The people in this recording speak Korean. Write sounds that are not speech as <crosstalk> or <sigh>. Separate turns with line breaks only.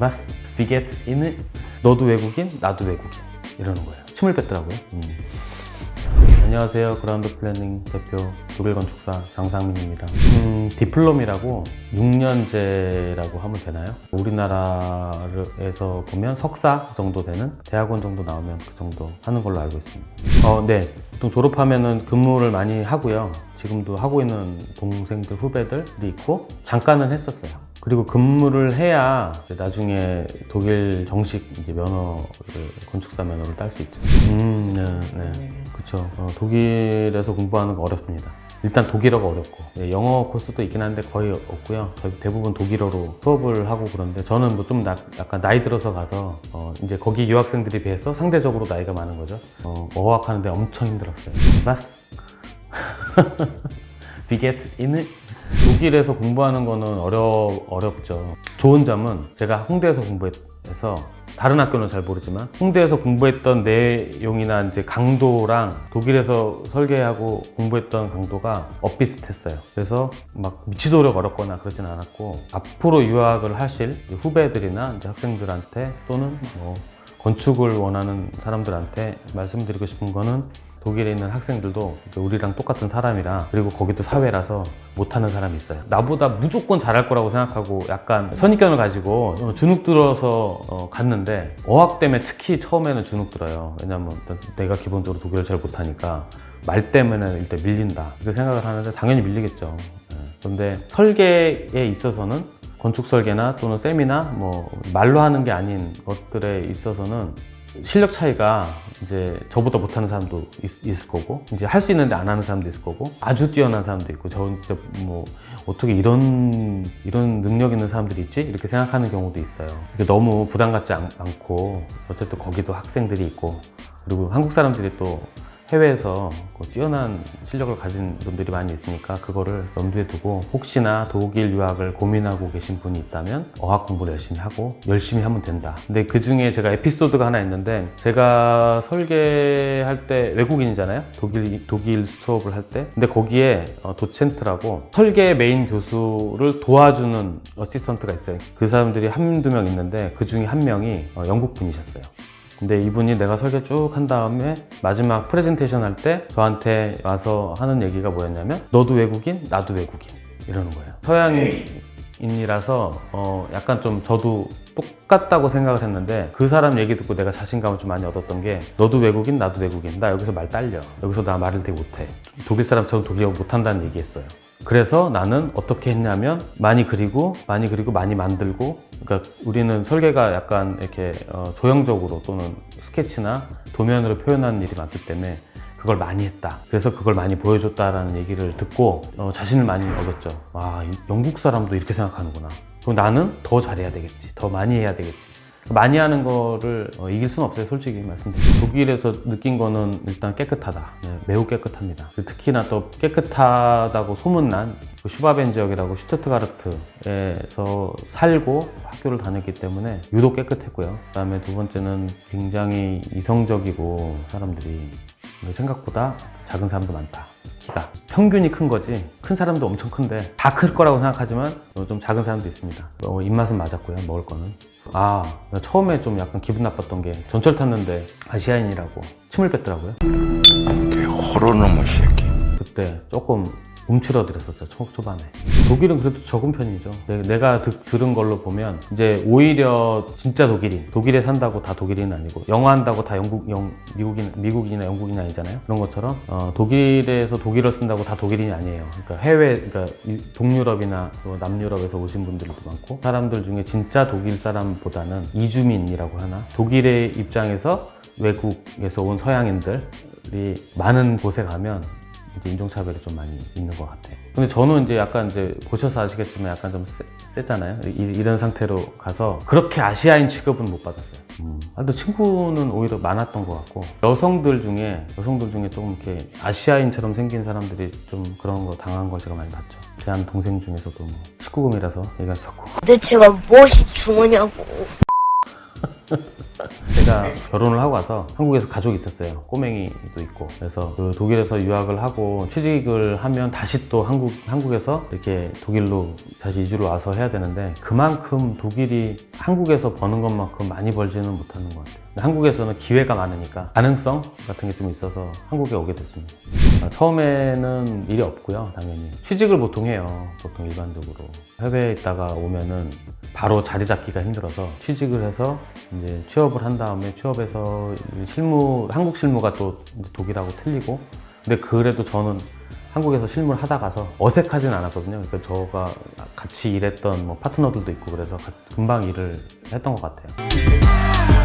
Was? Biget in? 너도 외국인? 나도 외국인. 이러는 거예요. 침을 뱉더라고요. 음. 안녕하세요. 그라운드 플래닝 대표 독일 건축사 장상민입니다. 음, 디플롬이라고 6년제라고 하면 되나요? 우리나라에서 보면 석사 정도 되는 대학원 정도 나오면 그 정도 하는 걸로 알고 있습니다. 어, 네. 보통 졸업하면은 근무를 많이 하고요. 지금도 하고 있는 동생들, 후배들이 있고 잠깐은 했었어요. 그리고 근무를 해야 나중에 독일 정식 이제 면허를 건축사 면허를 딸 수 있죠. 음, 네, 네. 그렇죠. 독일에서 공부하는 거 어렵습니다. 일단 독일어가 어렵고 네, 영어 코스도 있긴 한데 거의 없고요. 대부분 독일어로 수업을 하고 그런데 저는 뭐 좀 약간 나이 들어서 가서 어, 이제 거기 유학생들에 비해서 상대적으로 나이가 많은 거죠. 어, 어학하는데 엄청 힘들었어요. Was? Biget <laughs> in? 독일에서 공부하는 거는 어려, 어렵죠. 좋은 점은 제가 홍대에서 공부해서 다른 학교는 잘 모르지만 홍대에서 공부했던 내용이나 이제 강도랑 독일에서 설계하고 공부했던 강도가 엇비슷했어요. 그래서 막 미치도록 어렵거나 그러진 않았고 앞으로 유학을 하실 후배들이나 이제 학생들한테 또는 뭐 건축을 원하는 사람들한테 말씀드리고 싶은 거는 독일에 있는 학생들도 우리랑 똑같은 사람이라 그리고 거기도 사회라서 못하는 사람이 있어요. 나보다 무조건 잘할 거라고 생각하고 약간 선입견을 가지고 주눅 들어서 어, 갔는데 어학 때문에 특히 처음에는 주눅 들어요. 왜냐면 내가 기본적으로 독일을 잘 못하니까 말 때문에 일단 밀린다 이렇게 생각을 하는데 당연히 밀리겠죠. 예. 그런데 설계에 있어서는 건축 설계나 또는 세미나 뭐 말로 하는 게 아닌 것들에 있어서는 실력 차이가 이제 저보다 못하는 사람도 있, 을 거고 이제 할 수 있는데 안 하는 사람도 있을 거고 아주 뛰어난 사람도 있고 저 진짜 뭐 어떻게 이런 이런 능력 있는 사람들이 있지 이렇게 생각하는 경우도 있어요. 너무 부담 갖지 않, 않고 어쨌든 거기도 학생들이 있고 그리고 한국 사람들이 또 해외에서 그 뛰어난 실력을 가진 분들이 많이 있으니까 그거를 염두에 두고 혹시나 독일 유학을 고민하고 계신 분이 있다면 어학 공부를 열심히 하고 열심히 하면 된다. 근데 그 중에 제가 에피소드가 하나 있는데 제가 설계할 때 외국인이잖아요. 독일 독일 수업을 할 때. 근데 거기에 어, 도첸트라고 설계 메인 교수를 도와주는 어시스턴트가 있어요. 그 사람들이 한두 명 있는데 그 중에 한 명이 어, 영국 분이셨어요. 근데 이분이 내가 설계 쭉 한 다음에 마지막 프레젠테이션 할 때 저한테 와서 하는 얘기가 뭐였냐면 너도 외국인 나도 외국인. 이러는 거예요. 서양인이라서 어 약간 좀 저도 똑같다고 생각을 했는데 그 사람 얘기 듣고 내가 자신감을 좀 많이 얻었던 게 너도 외국인 나도 외국인 나 여기서 말 딸려. 여기서 나 말을 되게 못해. 독일 사람처럼 독일어 못한다는 얘기했어요 그래서 나는 어떻게 했냐면 많이 그리고 많이 그리고 많이 만들고 그러니까 우리는 설계가 약간 이렇게 어, 조형적으로 또는 스케치나 도면으로 표현하는 일이 많기 때문에 그걸 많이 했다. 그래서 그걸 많이 보여줬다라는 얘기를 듣고 어, 자신을 많이 얻었죠. 아, 이 영국 사람도 이렇게 생각하는구나. 그럼 나는 더 잘해야 되겠지. 더 많이 해야 되겠지. 많이 하는 거를 어, 이길 수는 없어요 솔직히 말씀드리면. 독일에서 느낀 거는 일단 깨끗하다. 네, 매우 깨끗합니다. 특히나 또 깨끗하다고 소문난 그 슈바벤 지역이라고 슈트트가르트에서 살고 학교를 다녔기 때문에 유독 깨끗했고요. 그 다음에 두 번째는 굉장히 이성적이고 사람들이 생각보다 작은 사람도 많다 키가 평균이 큰 거지. 큰 사람도 엄청 큰데 다 클 거라고 생각하지만 어, 좀 작은 사람도 있습니다. 어, 입맛은 맞았고요 먹을 거는. 아 처음에 좀 약간 기분 나빴던 게 전철 tas는데 아시아인이라고 침을 뱉더라고요.
개 호러놈의 새끼.
그때 조금 움츠러들었었죠 초, 초반에. 독일은 그래도 적은 편이죠. 내- 내가 듣- 들은 걸로 보면 이제 오히려 진짜 독일인 독일에 산다고 다 독일인은 아니고 영어 한다고 다 영국 영, 미국인 미국인이나 영국인이 아니잖아요? 그런 것처럼 어, 독일에서 독일어 쓴다고 다 독일인이 아니에요. 그러니까 해외 그러니까 이- 동유럽이나 또 남유럽에서 오신 분들도 많고 사람들 중에 진짜 독일 사람보다는 이주민이라고 하나? 독일의 입장에서 외국에서 온 서양인들이 많은 곳에 가면 이제 인종차별이 좀 많이 있는 것 같아요. 근데 저는 이제 약간 이제 보셔서 아시겠지만 약간 좀 세, 세잖아요. 이, 런 상태로 가서 그렇게 아시아인 취급은 못 받았어요. 음. 아, 근데 친구는 오히려 많았던 것 같고 여성들 중에 여성들 중에 조금 이렇게 아시아인처럼 생긴 사람들이 좀 그런 거 당한 걸 제가 많이 봤죠. 제 한 동생 중에서도 뭐 19금이라서 얘기했었고
도대체가 무엇이 중요냐고.
제가 결혼을 하고 와서 한국에서 가족이 있었어요. 꼬맹이도 있고. 그래서 그 독일에서 유학을 하고 취직을 하면 다시 또 한국, 한국에서 이렇게 독일로 다시 이주를 와서 해야 되는데 그만큼 독일이 한국에서 버는 것만큼 많이 벌지는 못하는 것 같아요. 한국에서는 기회가 많으니까 가능성 같은 게 좀 있어서 한국에 오게 됐습니다. 아, 처음에는 일이 없고요, 당연히. 취직을 보통 해요, 보통 일반적으로. 해외에 있다가 오면은 바로 자리 잡기가 힘들어서 취직을 해서 이제 취업을 한 다음에 취업해서 실무, 한국 실무가 또 독일하고 틀리고 근데 그래도 저는 한국에서 실무를 하다 가서 어색하진 않았거든요. 그러니까 저가 같이 일했던 뭐 파트너들도 있고 그래서 가- 금방 일을 했던 것 같아요.